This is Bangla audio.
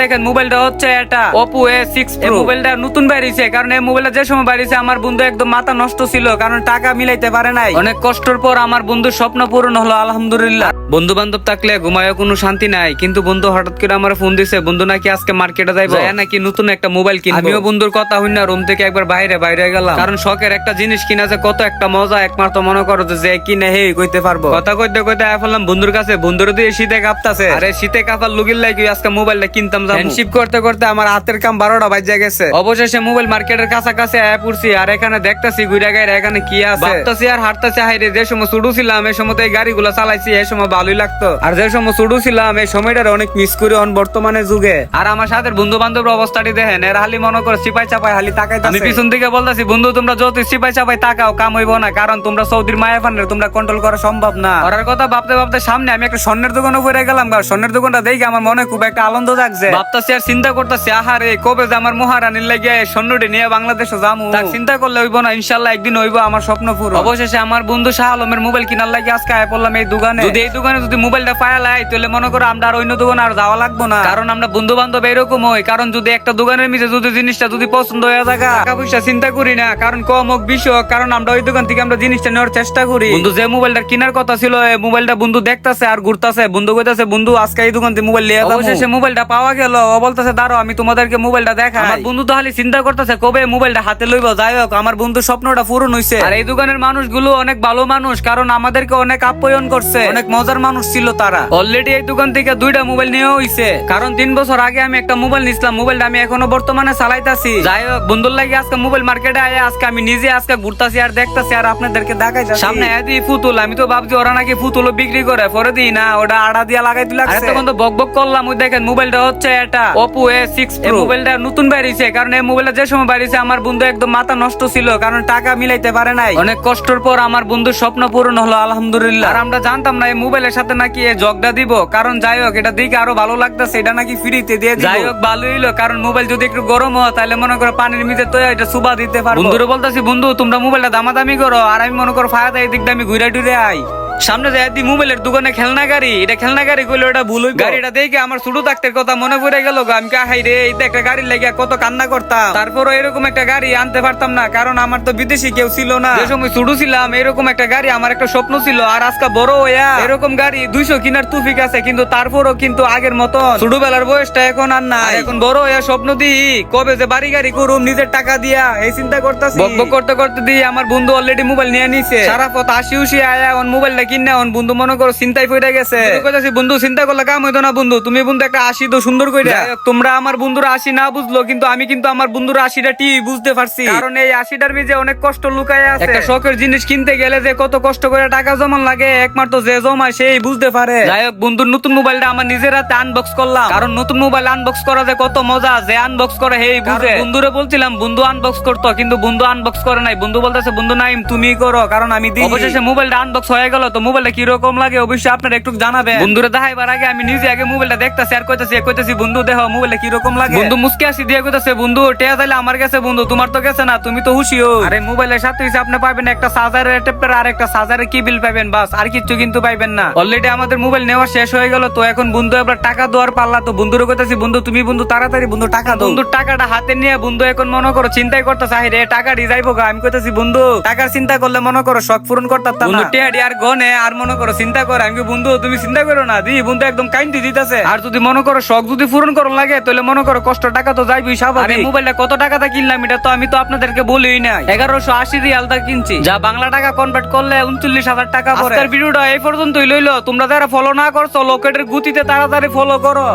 দেখেন মোবাইলটা হচ্ছে এটা অপো এ সিক্স এই মোবাইলটা নতুন বাড়িছে কারণ এই মোবাইলটা যে সময় বাড়িছে আমার বন্ধু একদম মাথা নষ্ট ছিল কারণ টাকা মিলাইতে পারে নাই। অনেক কষ্টের পর আমার বন্ধুর স্বপ্ন পূরণ হলো আলহামদুলিল্লাহ। বন্ধু বান্ধব থাকলে ঘুমায় কোনো শান্তি নাই কিন্তু বন্ধু হঠাৎ করে আমার ফোন দিছে বন্ধু নাকি আজকে মার্কেটে যাইবো? যায় নাকি নতুন একটা মোবাইল কিনবো? আমিও বন্ধুর কথা হই না রুম থেকে একবার বাইরে বাইরে গেলাম। কারণ শখের একটা জিনিস কিনা যে কত একটা মজা একমাত্র মনে করো যে কিনে হে কইতে পারব। কথা কইতে কইতে আয় ফেললাম বন্ধুর কাছে বন্ধুর দিয়ে শীতে কাঁপতাছে। আরে শীতে কাঁপার লুগির লাগি আজকে মোবাইলটা কিনতাম যাব হ্যান্ডশিপ করতে করতে আমার হাতের কাম বারোটা বাজে গেছে। অবশেষে মোবাইল মার্কেটের কাছাকাছি আয়া পড়ছি আর এখানে দেখতাছি ঘুরে গায়ে এখানে কি আছে? ভাবতাছি আর হাঁটতাছি হাইরে যে সময় ছুটু ছিলাম এই সময় তো এই গাড়িগুলো চালাইছি এই সময় ভালোই লাগতো। আর যে সময় ছুটু ছিলাম এই সময়টার অনেক মিস করি অন বর্তমানে যুগে। আর আমার সাথে বন্ধু বান্ধবের অবস্থাটি দেখেন এর হালি মনে করে সিপাই চাপাই হালি তাকাই আমি পিছন থেকে বলতাছি বন্ধু তোমরা যত সিপাই চাপাই তাকাও কাম হইব না কারণ তোমরা সৌদির মায়া ফান্ডের তোমরা কন্ট্রোল করা সম্ভব না। ওরার কথা ভাবতে ভাবতে সামনে আমি একটা স্বর্ণের দোকানে পড়ে গেলাম আর স্বর্ণের দোকানটা দেখে আমার মনে খুব একটা আনন্দ জাগছে। ভাবতাছি আর চিন্তা করতেছি আহারে কবে যে আমার মহারানীর লাগিয়ে স্বর্ণটি নিয়ে বাংলাদেশে যামু? তাক চিন্তা করলে হইব না ইনশাল্লাহ একদিন হইব আমার স্বপ্ন পুরো অবশেষে আমার বন্ধু শাহ আলমের মোবাইল কিনার লাগে আজকে আয় পড়লাম এই দোকানে। যদি এই দোকানে যদি মোবাইলটা পায়ালাই তাহলে মনে করো আমরা আর অন্য দোকানে আর যাওয়া লাগবো না। কারণ আমরা বন্ধু বান্ধব এরকম হই কারণ যদি একটা দোকানের মিশে যদি জিনিসটা যদি পছন্দ হয়ে থাকে টাকা পয়সা চিন্তা করি না কারণ কম হোক বেশি হোক কারণ আমরা ওই দোকান থেকে আমরা জিনিসটা নেওয়ার চেষ্টা করি। বন্ধু যে মোবাইলটা কেনার কথা ছিল মোবাইলটা বন্ধু দেখতাছে আর ঘুরতাছে বন্ধু কইতাছে বন্ধু আজকে এই দোকান থেকে মোবাইল লিয়ে যাব। অবশেষে মোবাইলটা পাওয়া গেল ও বলতাছে দাঁড়ো আমি তোমাদেরকে মোবাইলটা দেখা আমার বন্ধু তো খালি চিন্তা করতেছে কবে মোবাইলটা হাতে লইব? যাই হোক আমার বন্ধুর স্বপ্নটা পূরণ হইছে। আর এই দোকানের মানুষগুলো অনেক ভালো মানুষ কারণ আমাদেরকে অনেক আপ্যায়ন করছে। অনেক মজার মানুষ ছিল তারা। অলরেডি এই দোকান থেকে দুইটা মোবাইল নিয়ে হইছে। কারণ তিন বছর আগে আমি একটা মোবাইল নিছিলাম। মোবাইলটা আমি এখনও বর্তমানে চালাইতাছি। যাই হোক বন্ধুর লাগে আজকে মোবাইল মার্কেটে আয়। আজকে আমি নিজে আজকে ঘুরতাছি আর দেখতাছি আর আপনাদেরকে দেখাইতাছি। সামনে এদি ফুতুল আমি তো ভাবছি ওরা নাকি ফুতুল বিক্রি করে। পরে দিই না ওটা আড়া দিয়া লাগাই দিলা আর তখন তো বক বক করলাম। ওই দেখেন মোবাইলটা হচ্ছে এটা। Oppo A6 Pro মোবাইলটা নতুন বাইরেছে কারণ এই মোবাইলটা যে সময় বাইরেছে আমার বন্ধু একদম মাথা নষ্ট ছিল। কারণ টাকা মিলাইতে পারে নাই। অনেক কষ্টের পর আমার বন্ধুর স্বপ্ন পূরণ হলো আলহামদুলিল্লাহ। আর আমরা জানতাম না এই মোবাইলের সাথে নাকি এই জগটা দিব? কারণ যাই হোক এটা দেখে আরও ভালো লাগতেছে। এটা নাকি ফ্রিতে দিয়ে দিব। যাই হোক ভালো হইল। কারণ মোবাইল যদি একটু গরম হয় তাহলে মনে করো পানির মিতে তো এটা সুবা দিতে পারব। বন্ধুরা বলতাছি বন্ধু তোমরা মোবাইলটা দামাদামি করো। আর আমি মনে করো ফায়াদা এই দিকটা আমি ঘুরে টুরে আই। সামনে যায় দি মোবাইলের দোকানে খেলনা গাড়ি এটা খেলনা গাড়ি কইলো এটা ভুল হইবো। গাড়িটা দেখে আমার ছোট থাকতে কথা মনে পড়ে গেল গো। আমি কা হাই রে এইটা একটা গাড়ি লাগিয়া কত কান্না করতাম। তারপরও এরকম একটা গাড়ি আনতে পারতাম না কারণ আমার তো বিদেশি কেউ ছিল না। যে সময় ছোট ছিলাম এরকম একটা গাড়ি আমার একটা স্বপ্ন ছিল আর আজকে বড় হইয়া এরকম গাড়ি দুইশো কিনার তুফিক আছে কিন্তু তারপরও কিন্তু আগের মতন। ছোটবেলার বয়সটা এখন আর না এখন বড় হইয়া স্বপ্ন দিই কবে যে বাড়ি গাড়ি করুম নিজের টাকা দিয়া এই চিন্তা করতেছি। বক করতে করতে দিই আমার বন্ধু অলরেডি মোবাইল নিয়ে নিছে। সারা পথ আসি উসি আয়া মোবাইলটা কিনে অন বন্ধু মনে করো চিন্তায় পড়ে গেছে। কইতাছি বন্ধু চিন্তা করলে কাম হইতো না বন্ধু। তুমি বন্ধু একটা আশি তো সুন্দর কইরা। তোমরা আমার বন্ধুর আশি না বুঝলো কিন্তু আমি কিন্তু আমার বন্ধুর আশিটা টি বুঝতে পারছি। কারণ এই আশিটার মিজে অনেক কষ্ট লুকায় আছে। একটা শখের জিনিস কিনতে গেলে যে কত কষ্ট করে টাকা জমান লাগে একমাত্র যে জমায় সেই বুঝতে পারে। যাই হোক বন্ধুর নতুন মোবাইলটা আমার নিজের হাতে আনবক্স করলাম। কারণ নতুন মোবাইল আনবক্স করা যে কত মজা যে আনবক্স করে হেই বুঝে। বন্ধুরে বলছিলাম বন্ধু আনবক্স করতো কিন্তু বন্ধু আনবক্স করে নাই। বন্ধু বলতেছে বন্ধু নাইম তুমি করো। কারণ আমি দিই অবশেষে মোবাইলটা আনবক্স হয়ে গেল তো মোবাইলটা কীরকম লাগে অবশ্যই আপনারা একটু জানাবেন। বন্ধুরা দেখাইবার আগে আমি নিজে আগে মোবাইলটা দেখতাছি আর কইতাছি কইতাছি বন্ধু দেখো মোবাইলটা কীরকম লাগে? বন্ধু মুসকে আসি দিয়ে কইতাছে বন্ধু টেয়া তাইলে আমার কাছে বন্ধু তোমার তো গেছে না তুমি তো হুশিও। আরে মোবাইলের সাথে হইছে আপনি পাবেন একটা চার্জারের অ্যাডাপ্টার আর একটা চার্জারের পাবেন বাস আর কিছু কিন্তু পাইবেন না। অলরেডি আমাদের মোবাইল নেওয়া শেষ হয়ে গেল তো এখন বন্ধু এবার টাকা দেওয়ার পাল্লা তো বন্ধুরে কইতাছি বন্ধু তুমি বন্ধু তাড়াতাড়ি বন্ধু টাকা দাও। বন্ধুর টাকাটা হাতে নিয়ে বন্ধু এখন মনে করো চিন্তাই করতেছে আরে টাকা যাইবো গা আমি কইতাছি বন্ধু টাকার চিন্তা করলে মনে করো শখ পূরণ করতাম বন্ধু টেহাডি আর গনে আর মনে করো চিন্তা করে আমি বন্ধু তুমি চিন্তা করো না দি বন্ধু একদম কাইন্দি দিতেছে। আর যদি মনে করো শখ যদি পূরণ করো লাগে তাহলে মনে করো কষ্ট টাকা তো যাইবি স্বাভাবিক। মোবাইলটা কত টাকাটা কিনলাম এটা তো আমি তো আপনাদেরকে বলিই না এগারোশো আশি রিয়ালটা কিনছি। যা বাংলা টাকা কনভার্ট করলে উনচল্লিশ হাজার টাকা পরে আজকের ভিডিওটা এই পর্যন্তই লইলো। তোমরা যারা ফলো না করছ লোকেটের গুতিতে তাড়াতাড়ি ফলো করো।